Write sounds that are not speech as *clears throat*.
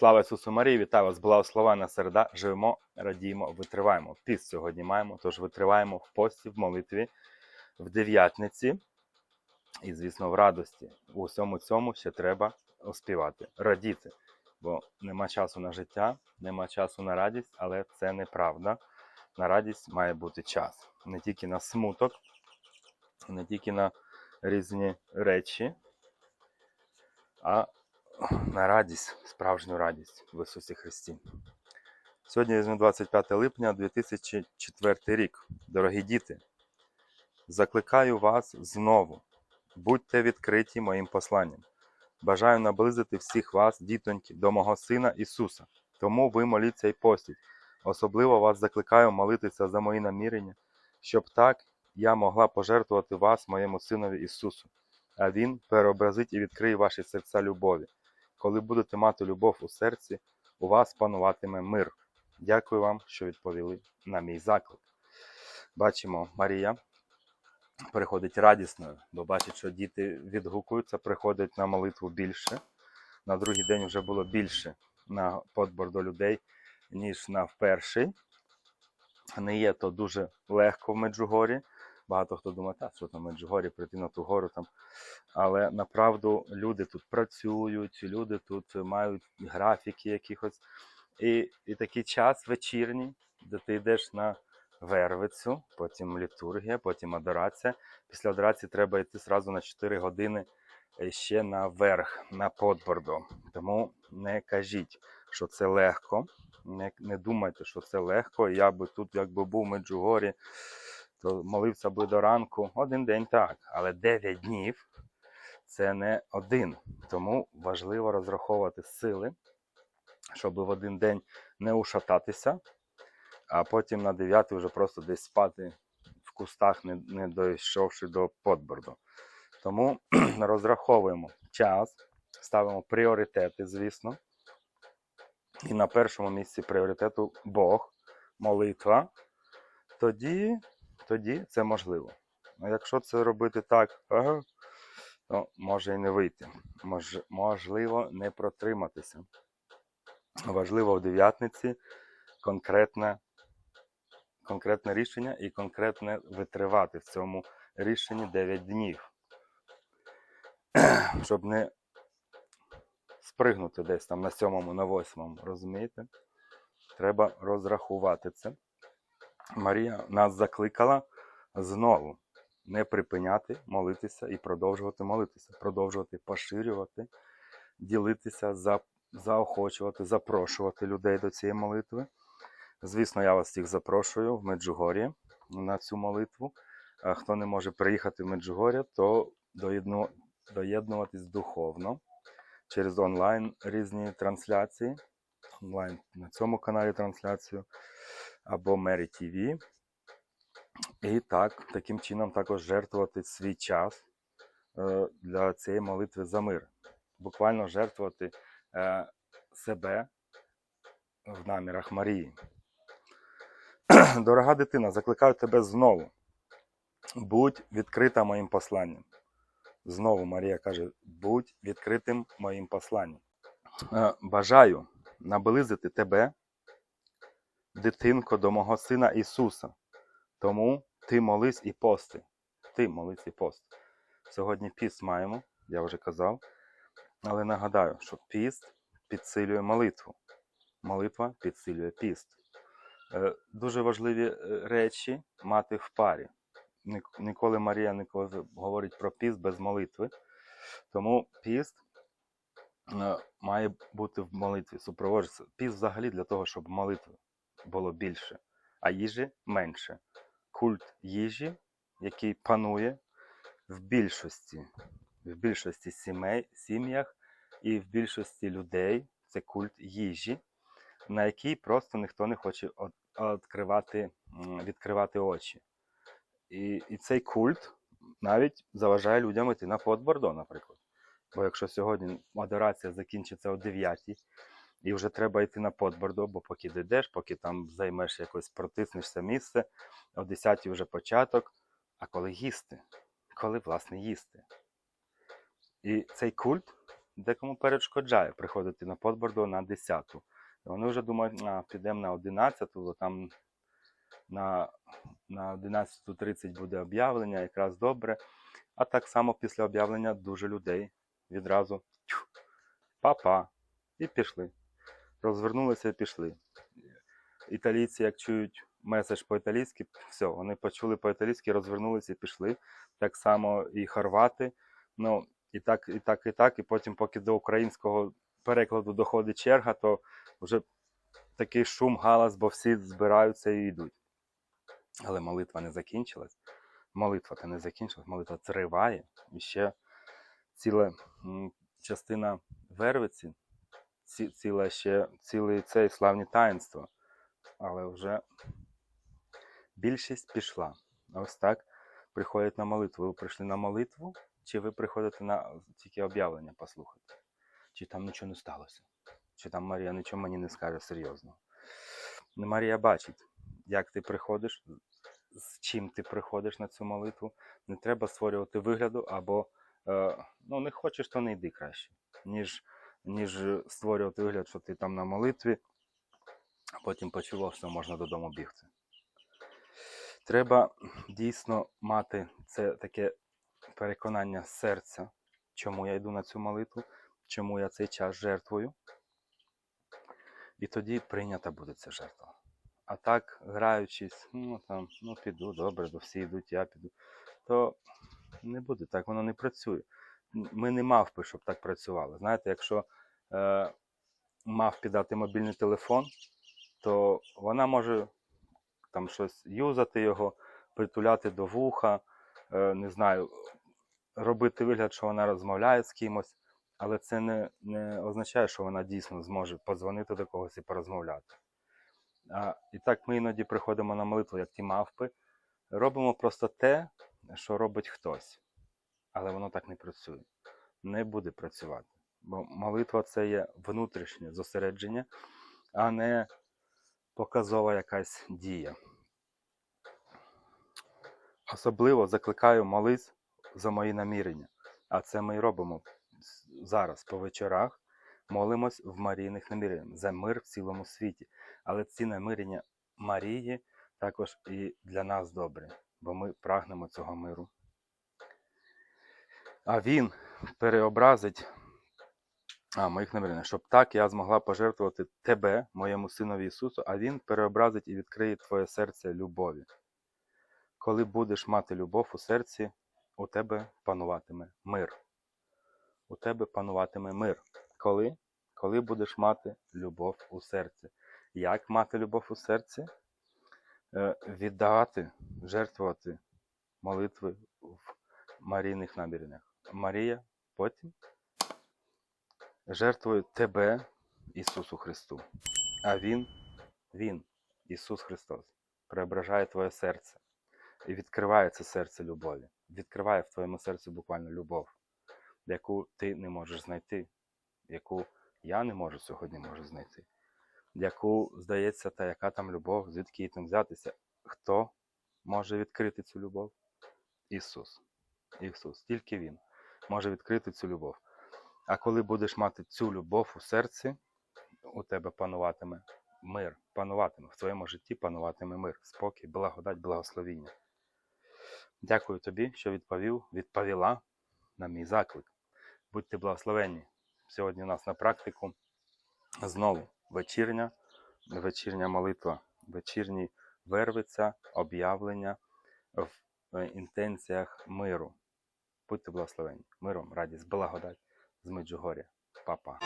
Слава Ісусу Марії, вітаю вас, благословена середа. Живемо, радіємо, витриваємо. Піст сьогодні маємо, тож витриваємо в пості, в молитві, в дев'ятниці і, звісно, в радості. У всьому цьому ще треба оспівати, радіти. Бо нема часу на життя, нема часу на радість, але це неправда. На радість має бути час. Не тільки на смуток, не тільки на різні речі, а на радість, справжню радість в Ісусі Христі. Сьогодні візьму 25 липня 2004 рік. Дорогі діти, закликаю вас знову. Будьте відкриті моїм посланням. Бажаю наблизити всіх вас, дітоньки, до мого Сина Ісуса. Тому ви моліться і постіть. Особливо вас закликаю молитися за мої намірення, щоб так я могла пожертвувати вас, моєму Синові Ісусу, а Він переобразить і відкриє ваші серця любові. Коли будете мати любов у серці, у вас пануватиме мир. Дякую вам, що відповіли на мій заклик. Бачимо, Марія приходить радісною, бо бачить, що діти відгукуються, приходять на молитву більше. На другий день вже було більше на подбор до людей, ніж на перший. Не є то дуже легко в Меджугорі. Багато хто думає, та що там Меджугорі, прийти на ту гору там. Але направду люди тут працюють, люди тут мають графіки якихось. І, і такий час вечірній, де ти йдеш на вервицю, потім літургія, потім адорація. Після адорації треба йти зразу на 4 години ще наверх, на подбордо. Тому не кажіть, що це легко. Не, не думайте, що це легко. Я би тут, якби був Меджугорі, то молився би до ранку. Один день так, але 9 днів це не один. Тому важливо розраховувати сили, щоб в один день не ушататися, а потім на 9 вже просто десь спати в кустах, не, не дійшовши до подборду. Тому *clears throat* розраховуємо час, ставимо пріоритети, звісно. І на першому місці пріоритету Бог, молитва. Тоді, тоді це можливо. А якщо це робити так, ага, то може і не вийти. Мож, можливо, не протриматися. Важливо в дев'ятниці конкретне, конкретне рішення і конкретне витривати в цьому рішенні 9 днів. *clears throat* Щоб не спригнути десь там на сьомому, на восьмому, розумієте? Треба розрахувати це. Марія нас закликала знову не припиняти молитися і продовжувати молитися, продовжувати поширювати, ділитися, за, заохочувати, запрошувати людей до цієї молитви. Звісно, я вас всіх запрошую в Меджугорі на цю молитву. А хто не може приїхати в Меджугор'я, то доєдну, доєднуватись духовно через онлайн різні трансляції. Онлайн на цьому каналі трансляцію або Мері ТВ. І так, таким чином також жертвувати свій час е, для цієї молитви за мир. Буквально жертвувати е, себе в намірах Марії. Дорога дитина, закликаю тебе знову. Будь відкрита моїм посланням. Знову Марія каже: будь відкритим моїм посланням. Е, Бажаю наблизити тебе, дитинко, до мого Сина Ісуса. Тому ти молись і пости. Ти молись і пост. Сьогодні піст маємо, я вже казав. Але нагадаю, що піст підсилює молитву. Молитва підсилює піст. Е, Дуже важливі е, речі мати в парі. Ніколи Марія ніколи говорить про піст без молитви. Тому піст е, має бути в молитві, супроводжуватися. Піст взагалі для того, щоб молитви було більше, а їжі менше. Культ їжі, який панує в більшості, в більшості сімей, сім'ях і в більшості людей це культ їжі, на який просто ніхто не хоче відкривати, відкривати очі. І, і цей культ навіть заважає людям йти на подбордо, наприклад. Бо якщо сьогодні адорація закінчиться о 9 і вже треба йти на подбордо, бо поки дійдеш, поки там займеш якось протиснешся місце, о 10 вже початок. А коли їсти? Коли, власне, їсти? І цей культ декому перешкоджає приходити на подборду на 10. Вони вже думають, а, підемо на 11, бо там на, на 11.30 буде об'явлення, якраз добре. А так само після об'явлення дуже людей відразу па-па, і пішли. Розвернулися і пішли. Італійці, як чують меседж по-італійськи, все, вони почули по-італійськи, розвернулися і пішли. Так само і хорвати. Ну, і так, і так, і так. І потім, поки до українського перекладу доходить черга, то вже такий шум, галас, бо всі збираються і йдуть. Але молитва не закінчилась. Молитва та не закінчилась, молитва триває. І ще ціла частина Вервиці, ці, ціла ще, цілий цей славні таїнства. Але вже більшість пішла. Ось так приходять на молитву. Ви прийшли на молитву, чи ви приходите на тільки об'явлення послухати? Чи там нічого не сталося? Чи там Марія нічого мені не скаже серйозно? Ну, Марія бачить, як ти приходиш, з чим ти приходиш на цю молитву. Не треба створювати вигляду, або е, ну, не хочеш, то не йди краще, ніж, ніж створювати вигляд, що ти там на молитві, а потім почував, що можна додому бігти. Треба дійсно мати це таке переконання серця, чому я йду на цю молитву, чому я цей час жертвую. І тоді прийнята буде ця жертва. А так, граючись, ну там, ну піду, добре, до всі йдуть, я піду, то не буде так, воно не працює. Ми не мавпи, щоб так працювало. Знаєте, якщо е, мавпі дати мобільний телефон, то вона може там щось юзати його, притуляти до вуха, е, не знаю, робити вигляд, що вона розмовляє з кимось, але це не, не означає, що вона дійсно зможе подзвонити до когось і порозмовляти. А, і так ми іноді приходимо на молитву, як ті мавпи, робимо просто те, що робить хтось. Але воно так не працює. Не буде працювати. Бо молитва це є внутрішнє зосередження, а не показова якась дія. Особливо закликаю молись за мої намірення. А це ми й робимо зараз по вечорах. Молимось в Марійних наміреннях за мир в цілому світі. Але ці намірення Марії також і для нас добрі, бо ми прагнемо цього миру. А він переобразить моїх намірень, щоб так я змогла пожертвувати тебе, моєму синові Ісусу, а Він переобразить і відкриє твоє серце любові. Коли будеш мати любов у серці, у тебе пануватиме мир. У тебе пануватиме мир. Коли? Коли будеш мати любов у серці. Як мати любов у серці? Е, Віддавати, жертвувати молитви в Марійних наміреннях. Марія потім жертвує тебе, Ісусу Христу. А Він, Він, Ісус Христос, преображає твоє серце і відкриває це серце любові. Відкриває в твоєму серці буквально любов, яку ти не можеш знайти, яку я не можу сьогодні можу знайти, яку, здається, та яка там любов, звідки її там взятися. Хто може відкрити цю любов? Ісус. Ісус, тільки Він може відкрити цю любов. А коли будеш мати цю любов у серці, у тебе пануватиме мир, пануватиме в твоєму житті пануватиме мир, спокій, благодать, благословіння. Дякую тобі, що відповів, відповіла на мій заклик. Будьте благословенні. Сьогодні у нас на практику знову вечірня, вечірня молитва, вечірні вервиця, об'явлення в е, інтенціях миру. Будьте благословенні. Миром, радість, благодать з Меджугоря. Па-па.